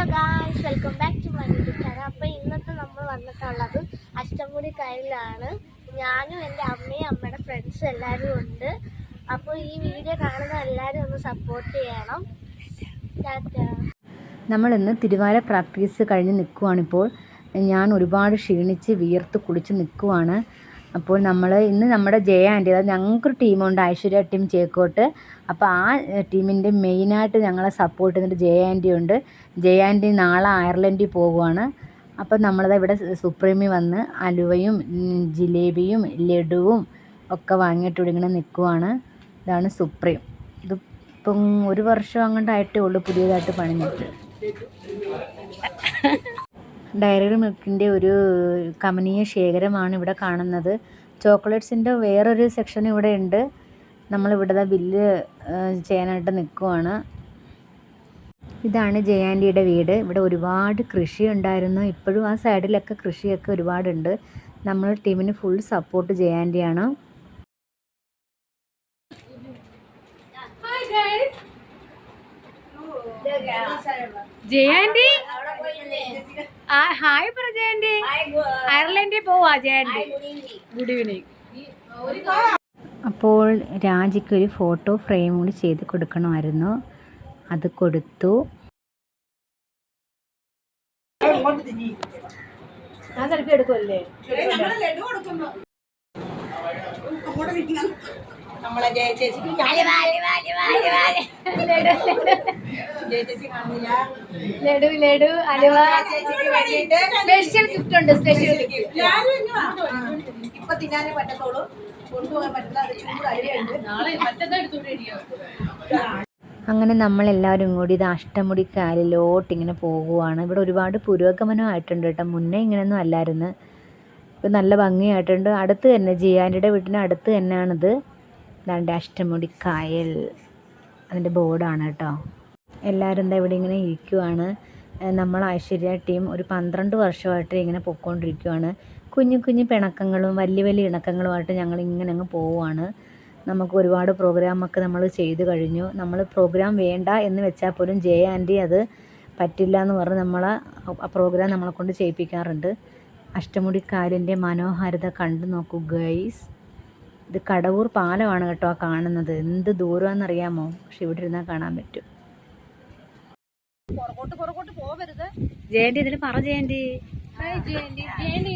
Hello guys welcome back to my YouTube channel അപ്പോൾ ഇന്നത്തെ നമ്മൾ വന്നിട്ടുള്ളത് അഷ്ടമുടി കായലിലാണ് ഞാനും എന്റെ അമ്മയും അമ്മയുടെ ഫ്രണ്ട്സും എല്ലാവരും ഉണ്ട്. അപ്പോൾ ഈ വീഡിയോ കാണുന്ന എല്ലാവരും ഒന്ന് സപ്പോർട്ട് ചെയ്യണം. നമ്മളിന്ന് തിരുവാര പ്രാക്ടീസ് കഴിഞ്ഞ് നിൽക്കുവാണിപ്പോൾ ഞാൻ ഒരുപാട് ക്ഷീണിച്ച് വിയർത്ത് കുളിച്ച് നിൽക്കുവാണ്. അപ്പോൾ നമ്മൾ ഇന്ന് നമ്മുടെ ജയ ആന്റി അതായത് ഞങ്ങൾക്കൊരു ടീമുണ്ട് ഐശ്വര്യ ടീം ചേക്കോട്ട്. അപ്പോൾ ആ ടീമിന്റെ മെയിനായിട്ട് ഞങ്ങളെ സപ്പോർട്ട് ചെയ്തിട്ട് ജയ ആന്റി ഉണ്ട് ജയ ആന്റി നാളെ അയർലൻഡിൽ പോകുവാണ്. അപ്പോൾ നമ്മളത് ഇവിടെ സുപ്രീമി വന്ന് അലുവയും ജിലേബിയും ലഡുവും ഒക്കെ വാങ്ങിയിട്ട് ഇവിടെ ഇങ്ങനെ നിൽക്കുവാണ്. ഇതാണ് സുപ്രീം. ഇതിപ്പം ഒരു വർഷം അങ്ങോട്ടായിട്ടേ ഉള്ളൂ പുതിയതായിട്ട് പണിഞ്ഞിട്ട്. ഡയറി മിൽക്കിന്റെ ഒരു കമനീയ ശേഖരമാണ് ഇവിടെ കാണുന്നത്. ചോക്ലേറ്റ്സിന്റെ വേറൊരു സെക്ഷൻ ഇവിടെ ഉണ്ട്. നമ്മളിവിടെ ബില്ല് ചെയ്യാനായിട്ട് നിൽക്കുവാണ്. ഇതാണ് ജയാന്റിയുടെ വീട്. ഇവിടെ ഒരുപാട് കൃഷി ഉണ്ടായിരുന്നു. ഇപ്പോഴും ആ സൈഡിലൊക്കെ കൃഷിയൊക്കെ ഒരുപാടുണ്ട്. നമ്മൾ ടീമിന് ഫുൾ സപ്പോർട്ട് ജയാന്റിയാണ് ജയന്തി ആ, ഹായ് പറ ജയന്തി അയർലൻഡിൽ പോവാ ജയന്തി ഗുഡ് ഈവനിങ് അപ്പോൾ രാജിക്ക് ഒരു ഫോട്ടോ ഫ്രെയിം കൂടി ചെയ്ത് കൊടുക്കണമായിരുന്നു. അത് കൊടുത്തു. ഞാൻ സെൽഫി എടുക്കുമല്ലേ നമ്മളെ ജയ ചേച്ചി ലഡു ലഡു അലുവ. സ്പെഷ്യൽ ഗിഫ്റ്റ് ഉണ്ട് സ്പെഷ്യൽ. ആ. ഇപ്പൊ തിന്നാനേ പറ്റത്തോളൂ കൊണ്ടുപോകാൻ പറ്റില്ല അത് ചൂട് അരിയുണ്ട്. അങ്ങനെ നമ്മളെല്ലാവരും കൂടി ഇത് അഷ്ടമുടി കായലിലോട്ട് ഇങ്ങനെ പോകുവാണ്. ഇവിടെ ഒരുപാട് പുരോഗമനമായിട്ടുണ്ട് കേട്ടോ. മുന്നേ ഇങ്ങനെയൊന്നും അല്ലായിരുന്നു. ഇപ്പം നല്ല ഭംഗിയായിട്ടുണ്ട്. അടുത്ത് തന്നെ ജിയാന്റെ വീട്ടിന് അടുത്ത് തന്നെയാണിത്. ഇതാണ്ട് അഷ്ടമുടി കായൽ അതിന്റെ ബോർഡാണ് കേട്ടോ. എല്ലാവരും എന്താ ഇവിടെ ഇങ്ങനെ ഇരിക്കുവാണ്. നമ്മൾ ഐശ്വര്യ ടീം ഒരു പന്ത്രണ്ട് വർഷമായിട്ട് ഇങ്ങനെ പൊയ്ക്കൊണ്ടിരിക്കുവാണ്. കുഞ്ഞു കുഞ്ഞു പിണക്കങ്ങളും വലിയ വലിയ ഇണക്കങ്ങളുമായിട്ട് ഞങ്ങൾ ഇങ്ങനെ അങ്ങ് പോവുകയാണ് നമുക്ക് ഒരുപാട് പ്രോഗ്രാമൊക്കെ നമ്മൾ ചെയ്തു കഴിഞ്ഞു. നമ്മൾ പ്രോഗ്രാം വേണ്ട എന്ന് വെച്ചാൽ പോലും ജയ ആന്റി അത് പറ്റില്ല എന്ന് പറഞ്ഞ് നമ്മൾ ആ പ്രോഗ്രാം നമ്മളെ കൊണ്ട് ചെയ്യിപ്പിക്കാറുണ്ട്. അഷ്ടമുടിക്കാലിന്റെ മനോഹാരിത കണ്ടു നോക്കൂ ഗൈസ് ഇത് കടവൂർ പാലമാണ് കേട്ടോ ആ കാണുന്നത്. എന്ത് ദൂരമാണെന്നറിയാമോ? പക്ഷെ ഇവിടെ ഇരുന്നാൽ കാണാൻ പറ്റും. ജയന്തി ഇതിന് പറ ജയന്തി. ജയന്തി.